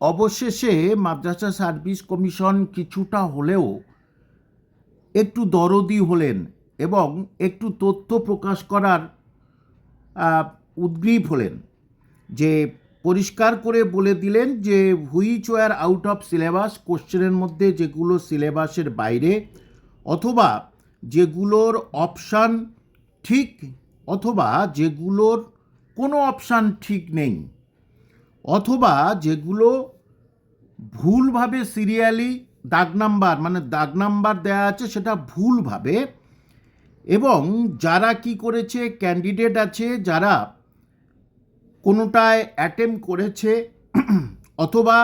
অবশেষে মাদ্রাসা service commission কিছুটা হলেও একটু দরদি হলেন এবং একটু তথ্য প্রকাশ করার উদ্গ্রীব হলেন যে পরিষ্কার করে বলে দিলেন যে which were out of syllabus কোশ্চেনের মধ্যে যেগুলো সিলেবাসের বাইরে অথবা যেগুলোর অপশান ঠিক অথবা যেগুলোর কোনো অপশান ঠিক নেই। অথবা যেগুলো ভুলভাবে সিরিয়ালি দাগ নাম্বার মানে দাগ নাম্বার দেওয়া আছে সেটা ভুলভাবে, এবং যারা কি করেছে ক্যান্ডিডেট আছে যারা কোনোটায় অ্যাটেম্প করেছে, অথবা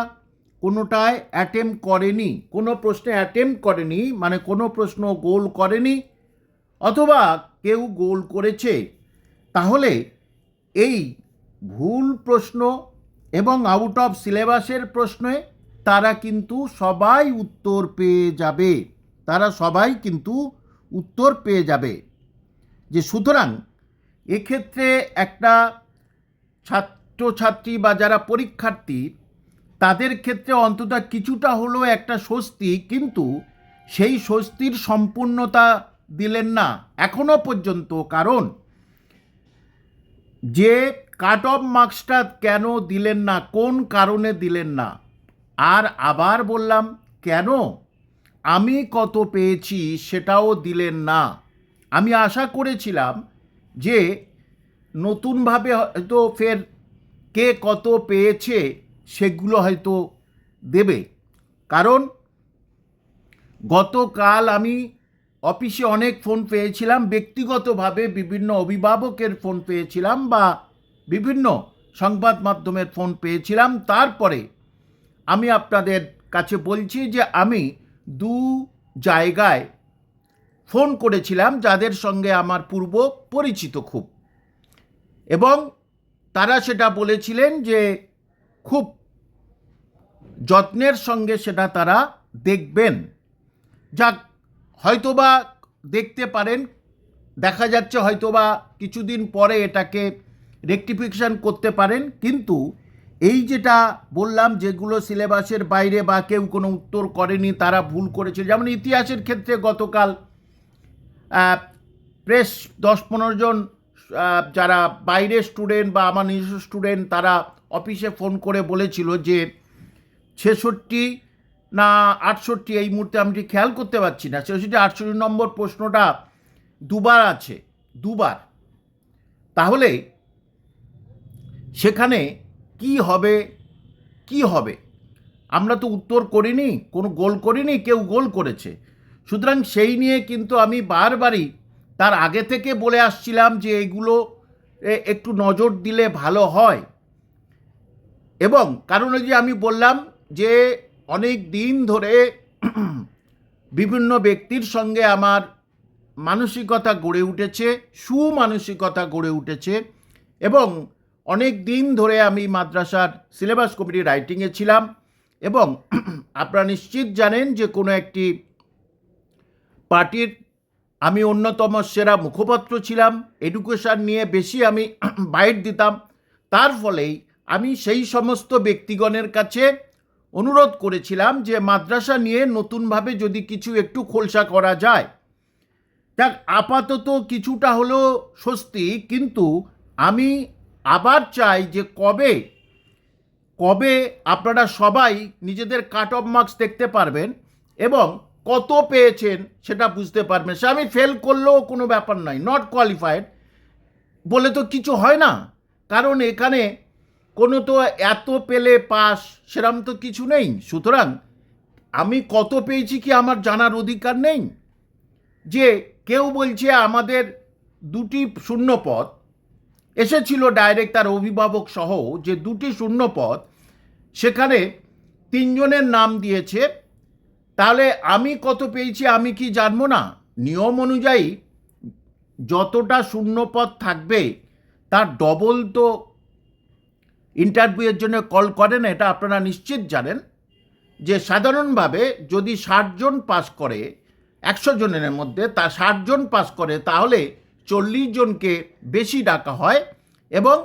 কোনোটায় অ্যাটেম্প করেনি, কোনো প্রশ্নে অ্যাটেম্প করেনি মানে কোনো প্রশ্ন গোল করেনি, অথবা কেউ গোল করেছে, তাহলে এই ভুল প্রশ্ন এবং আউট অফ সিলেবাসের প্রশ্নে তারা কিন্তু সবাই উত্তর পেয়ে যাবে। তারা সবাই কিন্তু উত্তর পেয়ে যাবে। যে সুতরাং এক্ষেত্রে একটা ছাত্রছাত্রী বা যারা পরীক্ষার্থী, তাদের ক্ষেত্রে অন্তত কিছুটা হলেও একটা স্বস্তি, কিন্তু সেই স্বস্তির সম্পূর্ণতা দিলেন না এখনও পর্যন্ত। কারণ যে কাট অফ মার্কসটা কেন দিলেন না? কোন কারণে দিলেন না? আর আবার বললাম, কেন? আমি কত পেয়েছি সেটাও দিলেন না। আমি আশা করেছিলাম যে নতুনভাবে হয়তো ফের কে কত পেয়েছে সেগুলো হয়তো দেবে। কারণ গতকাল আমি অফিসে অনেক ফোন পেয়েছিলাম, ব্যক্তিগতভাবে বিভিন্ন অভিভাবকের ফোন পেয়েছিলাম বা বিভিন্ন সংবাদ মাধ্যমের ফোন পেয়েছিলাম। তারপরে আমি আপনাদের কাছে বলছি যে আমি দু জায়গায় ফোন করেছিলাম, যাদের সঙ্গে আমার পূর্ব পরিচিত খুব। এবং তারা সেটা বলেছিলেন যে খুব যত্নের সঙ্গে সেটা তারা দেখবেন। যাক, হয়তোবা দেখতে পারেন, দেখা যাচ্ছে হয়তোবা কিছুদিন পরে এটাকে রেকটিফিকেশন করতে পারেন, কিন্তু এই যেটা বললাম যেগুলো সিলেবাসের বাইরে বা কেউ কোনো উত্তর করেনি, তারা ভুল করেছে যেমন ইতিহাসের ক্ষেত্রে গতকাল প্রেস দশ পনেরো জন যারা বাইরের স্টুডেন্ট বা আমার নিজস্ব স্টুডেন্ট তারা অফিসে ফোন করে বলেছিল যে ছেষট্টি না আটষট্টি, এই মুহূর্তে আমি ঠিক খেয়াল করতে পারছি না। ছেষট্টি আটষট্টি নম্বর প্রশ্নটা দুবার আছে, দুবার। তাহলে সেখানে কি হবে কি হবে? আমরা তো উত্তর করিনি, কোনো গোল করিনি, কেউ গোল করেছে। সুতরাং সেই নিয়ে কিন্তু আমি বারবারই তার আগে থেকে বলে আসছিলাম যে এগুলো একটু নজর দিলে ভালো হয়। এবং কারণ যে আমি বললাম যে অনেক দিন ধরে বিভিন্ন ব্যক্তির সঙ্গে আমার মানসিকতা গড়ে উঠেছে, সুমানসিকতা গড়ে উঠেছে এবং অনেক দিন ধরে আমি মাদ্রাসার সিলেবাস কমিটি রাইটিংয়ে ছিলাম এবং আপনারা নিশ্চিত জানেন যে কোনো একটি পার্টির আমি অন্যতম সেরা মুখপাত্র ছিলাম এডুকেশন নিয়ে বেশি আমি বাইট দিতাম। তার ফলেই আমি সেই সমস্ত ব্যক্তিগণের কাছে অনুরোধ করেছিলাম যে মাদ্রাসা নিয়ে নতুনভাবে যদি কিছু একটু খোলসা করা যায়। দেখ আপাতত কিছুটা হলো স্বস্তি, কিন্তু আমি আবার চাই যে কবে কবে আপনারা সবাই নিজেদের কাট অফ মার্কস দেখতে পারবেন এবং কত পেয়েছেন সেটা বুঝতে পারবেন। সে আমি ফেল করলেও কোনো ব্যাপার নয় নট কোয়ালিফাইড বলে তো কিছু হয় না, কারণ এখানে কোনো তো এত পেলে পাস সেরম তো কিছু নেই। সুতরাং আমি কত পেয়েছি কি আমার জানার অধিকার নেই? যে কেউ বলছে আমাদের দুটি শূন্য পদ এসেছিল ডাইরেক্ট তার অভিভাবক সহ যে দুটি শূন্য পদ সেখানে তিনজনের নাম দিয়েছে। তাহলে আমি কত পেয়েছি, আমি কি জানব না? নিয়ম অনুযায়ী যতটা শূন্য পদ থাকবে, তার ডবল তো ইন্টারভিউয়ের জন্য কল করেন, এটা আপনারা নিশ্চিত জানেন। যে সাধারণভাবে যদি ষাটজন পাস করে, একশো জনের মধ্যে তা ষাটজন পাস করে, তাহলে চল্লিশ জনকে বেশি ডাকা হয় এবং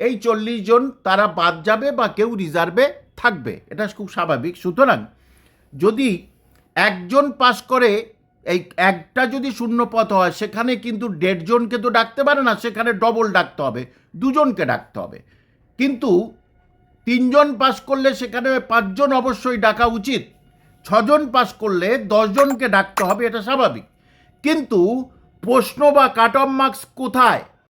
এই চল্লিশ জন তারা বাদ যাবে বা কেউ রিজার্ভে থাকবে। এটা খুব স্বাভাবিক। সুতরাং যদি একজন পাস করে, এই একটা যদি শূন্য পথ হয়, সেখানে কিন্তু দেড়জনকে তো ডাকতে পারে না, সেখানে ডবল ডাকতে হবে, দুজনকে ডাকতে হবে। কিন্তু তিনজন পাস করলে সেখানে পাঁচজন অবশ্যই ডাকা উচিত। ছজন পাস করলে দশজনকে ডাকতে হবে, এটা স্বাভাবিক। কিন্তু প্রশ্ন বা কাট অফ মার্কস কোথায়?